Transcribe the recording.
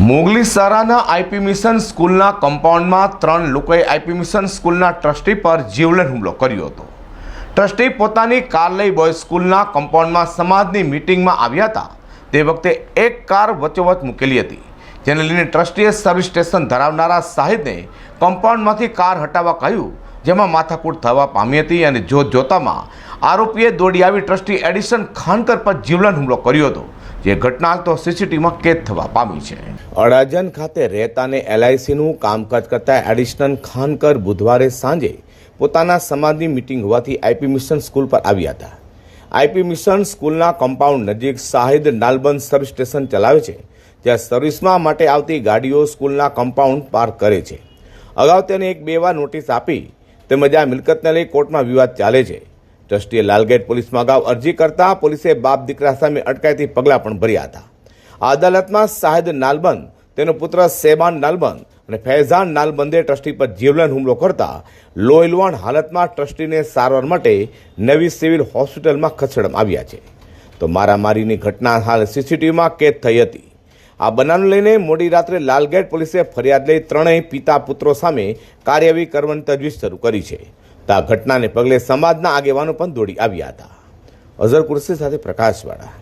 Mogli સારાના IP mission સ્કૂલના કમ્પાઉન્ડમાં ત્રણ લોકોએ આઈપી મિશન સ્કૂલના ટ્રસ્ટી પર જીવલેણ હુમલો કર્યો હતો. ટ્રસ્ટી પોતાની કાર લઈ બોય સ્કૂલના કમ્પાઉન્ડમાં સમાજની મિટિંગમાં આવ્યા હતા. તે વખતે એક કાર વચ્ચોવચ મૂકેલી હતી, જેને લઈને ટ્રસ્ટીએ સર્વિસ સ્ટેશન ધરાવનારા સાહેબને કમ્પાઉન્ડમાંથી કાર હટાવવા કહ્યું, જેમાં માથાકૂટ થવા પામી હતી અને જોત જોતામાં આરોપીએ દોડી આવી ટ્રસ્ટી એડિશન ખાનકર પર જીવલેણ હુમલો કર્યો હતો. જે ઘટના તો સીસીટીવીમાં કેદ થવા પામી છે. અડાજન ખાતે રહેતાને એલઆઈસીનું કામકાજ કરતા એડિશનલ ખાનકર બુધવારે સાંજે પોતાના સમાજની મિટિંગ હોવાથી આઈપી મિશન સ્કૂલ પર આવ્યા હતા. આઈપી મિશન સ્કૂલના કમ્પાઉન્ડ નજીક શાહિદ નાલબંધ સર્વિસ સ્ટેશન ચલાવે છે, જ્યાં સર્વિસમાં માટે આવતી ગાડીઓ સ્કૂલના કમ્પાઉન્ડ પાર્ક કરે છે. અગાઉ તેને એક બે વાર નોટિસ આપી તેમજ આ મિલકતને લઈ કોર્ટમાં વિવાદ ચાલે છે. ટ્રસ્ટીએ લાલગેટ પોલીસમાં અગાઉ અરજી કરતા પોલીસે બાપ દીકરા સામે અટકાયતી પગલાં પણ ભર્યા હતા. અદાલતમાં સાહેદ નાલબંધ, તેનો પુત્ર સેબાન નાલબંધ અને ફૈઝાન નાલબંદે ટ્રસ્ટી પર જીવલેણ હુમલો કરતા લોહીલવાણ હાલતમાં ટ્રસ્ટીને સારવાર માટે નવી સિવિલ હોસ્પિટલમાં ખસેડવામાં આવ્યા છે. તો મારામારીની ઘટના હાલ સીસીટીવીમાં કેદ થઈ હતી. આ બનાવને લઈને મોડી રાત્રે લાલગેટ પોલીસે ફરિયાદ લઈ ત્રણેય પિતા પુત્રો સામે કાર્યવાહી કરવાની તજવીજ શરૂ કરી છે. તો આ ઘટનાને પગલે સમાજના આગેવાનો પણ દોડી આવ્યા હતા. અઝર કુર્સી સાથે પ્રકાશવાળા